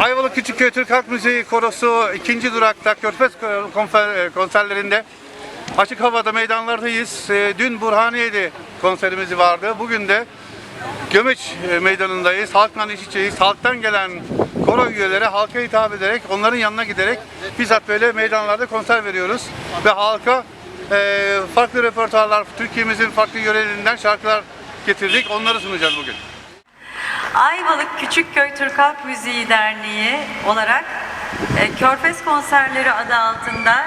Ayvalık Küçükköy Türk Halk Müziği Korosu ikinci durakta Körfez konfer- konserlerinde açık havada meydanlardayız. Ee, Dün Burhaniye'de konserimiz vardı. Bugün de Gömeç e, meydanındayız. Halkla iç içeyiz. Halktan gelen koro üyeleri halka hitap ederek, onların yanına giderek bizzat böyle meydanlarda konser veriyoruz. Ve halka e, farklı repertuarlar, Türkiye'mizin farklı yörelerinden şarkılar getirdik. Onları sunacağız bugün. Ayvalık Küçükköy Türk Halk Müziği Derneği olarak e, Körfez Konserleri adı altında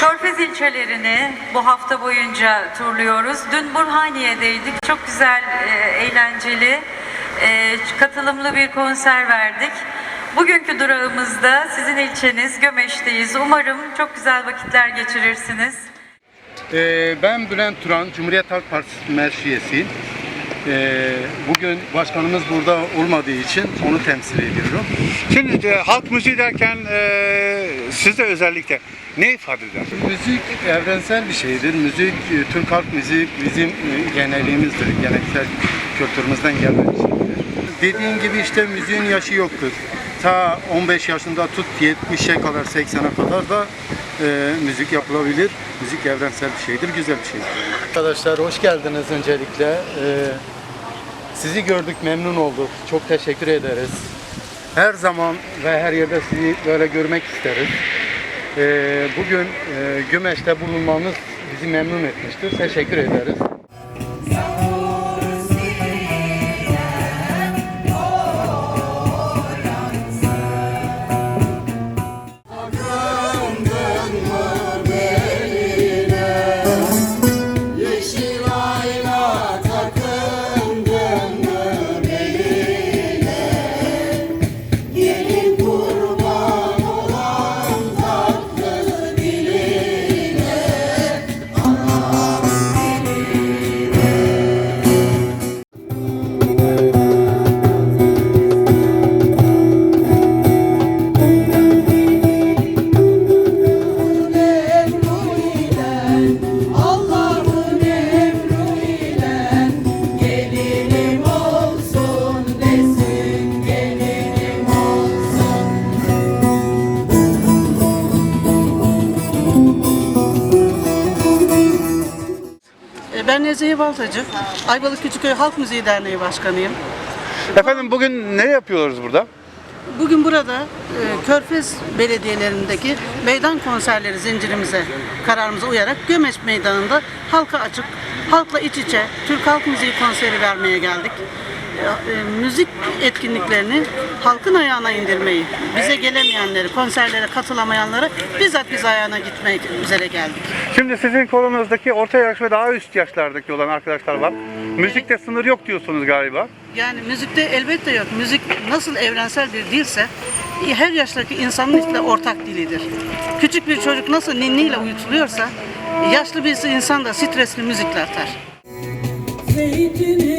Körfez ilçelerini bu hafta boyunca turluyoruz. Dün Burhaniye'deydik. Çok güzel, e, eğlenceli, e, katılımlı bir konser verdik. Bugünkü durağımızda sizin ilçeniz Gömeş'teyiz. Umarım çok güzel vakitler geçirirsiniz. Ee, ben Bülent Turan, Cumhuriyet Halk Partisi meclis üyesiyim. Ee, bugün başkanımız burada olmadığı için onu temsil ediyorum. Şimdi e, halk müziği derken e, size özellikle ne ifade eder? Müzik evrensel bir şeydir. Müzik, e, Türk halk müziği bizim e, geneliğimizdir. Geleneksel kültürümüzden gelen bir şeydir. Dediğin gibi işte müziğin yaşı yoktur. Ta 15 yaşında tut 70'e kadar 80'e kadar da e, müzik yapılabilir. Müzik evrensel bir şeydir, güzel bir şeydir. Arkadaşlar hoş geldiniz öncelikle. Ee, sizi gördük, memnun olduk. Çok teşekkür ederiz. Her zaman ve her yerde sizi böyle görmek isteriz. Ee, bugün e, Gümeş'te bulunmanız bizi memnun etmiştir. Teşekkür ederiz. Ben Nezihe Baltacı, Ayvalık Küçükköy Halk Müziği Derneği Başkanıyım. Efendim bugün ne yapıyoruz burada? Bugün burada e, Körfez belediyelerindeki meydan konserleri zincirimize, kararımıza uyarak Gömeç Meydanı'nda halka açık, halkla iç içe Türk Halk Müziği konseri vermeye geldik. E, müzik etkinliklerini halkın ayağına indirmeyi, bize gelemeyenleri, konserlere katılamayanları bizzat biz ayağına gitmek üzere geldik. Şimdi sizin koronuzdaki orta yaş ve daha üst yaşlardaki olan arkadaşlar var. Müzikte sınır yok diyorsunuz galiba. Yani müzikte elbette yok. Müzik nasıl evrensel bir dilse her yaştaki insanın işte ortak dilidir. Küçük bir çocuk nasıl ninniyle uyutuluyorsa yaşlı bir insan da stresli müzikle atar. Zeytini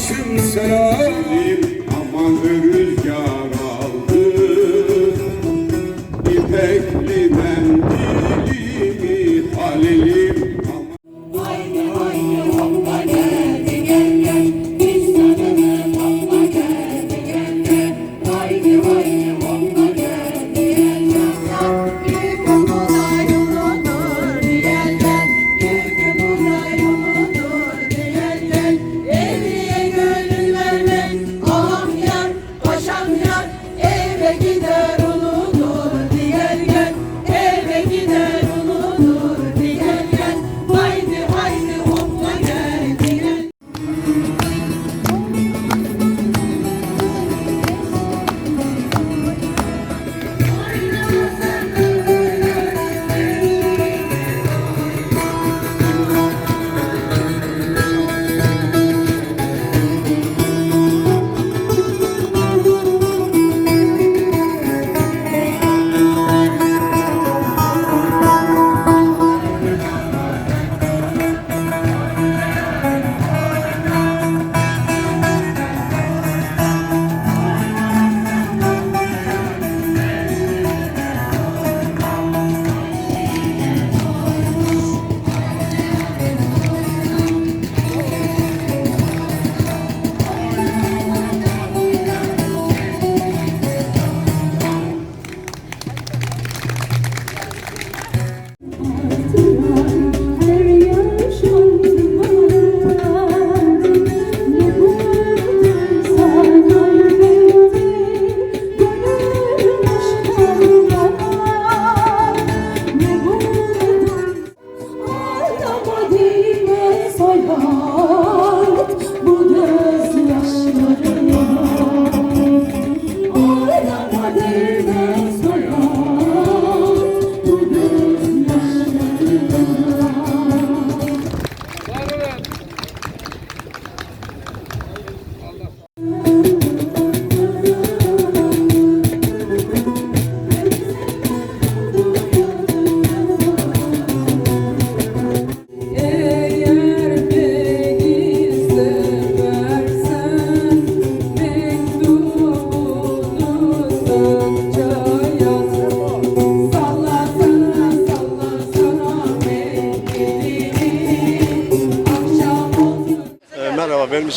başım selamet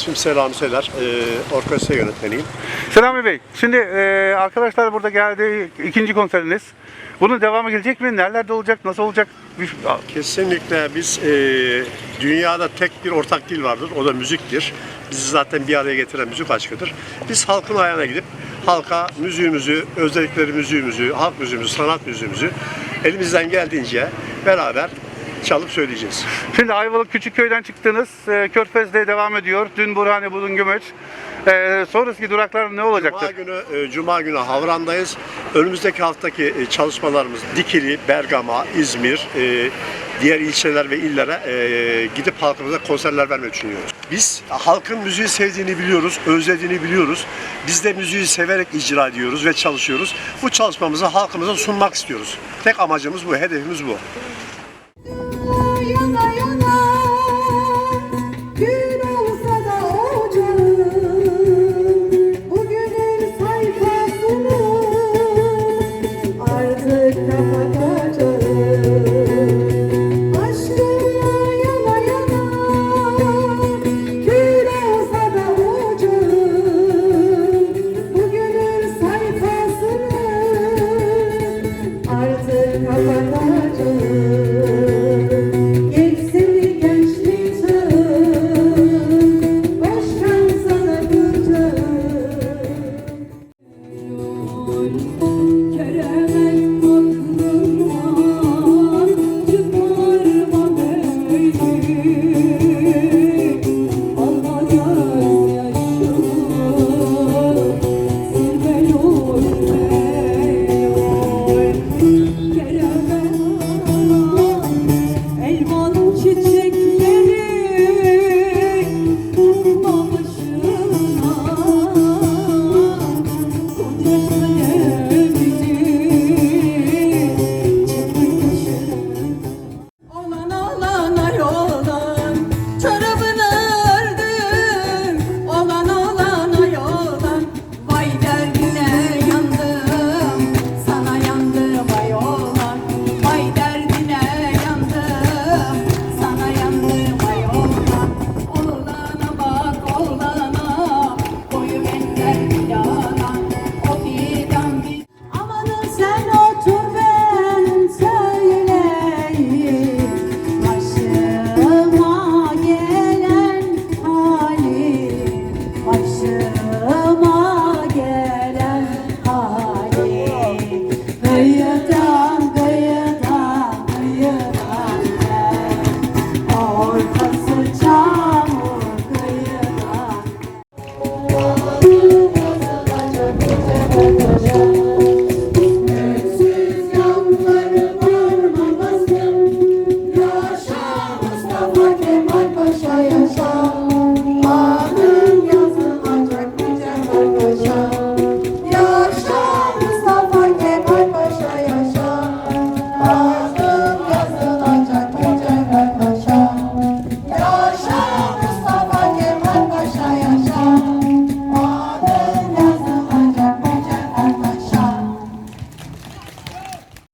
ismim Selami Seler. Ee, orkestra yönetmeniyim. Selami Bey, şimdi e, arkadaşlar burada geldi ikinci konseriniz. Bunun devamı gelecek mi? Nerelerde olacak? Nasıl olacak? Bir- Kesinlikle biz e, dünyada tek bir ortak dil vardır. O da müziktir. Bizi zaten bir araya getiren müzik aşkıdır. Biz halkın ayağına gidip halka müziğimizi, özellikleri müziğimizi, halk müziğimizi, sanat müziğimizi elimizden geldiğince beraber çalıp söyleyeceğiz. Şimdi Ayvalık Küçükköy'den çıktınız. E, Körfez'de devam ediyor. Dün Burhane, bugün Gömeç. E, sonraki duraklar ne Cuma olacaktır? günü, e, Cuma günü Havran'dayız. Önümüzdeki haftaki e, çalışmalarımız Dikili, Bergama, İzmir, e, diğer ilçeler ve illere e, gidip halkımıza konserler vermeyi düşünüyoruz. Biz halkın müziği sevdiğini biliyoruz, özlediğini biliyoruz. Biz de müziği severek icra ediyoruz ve çalışıyoruz. Bu çalışmamızı halkımıza sunmak istiyoruz. Tek amacımız bu, hedefimiz bu.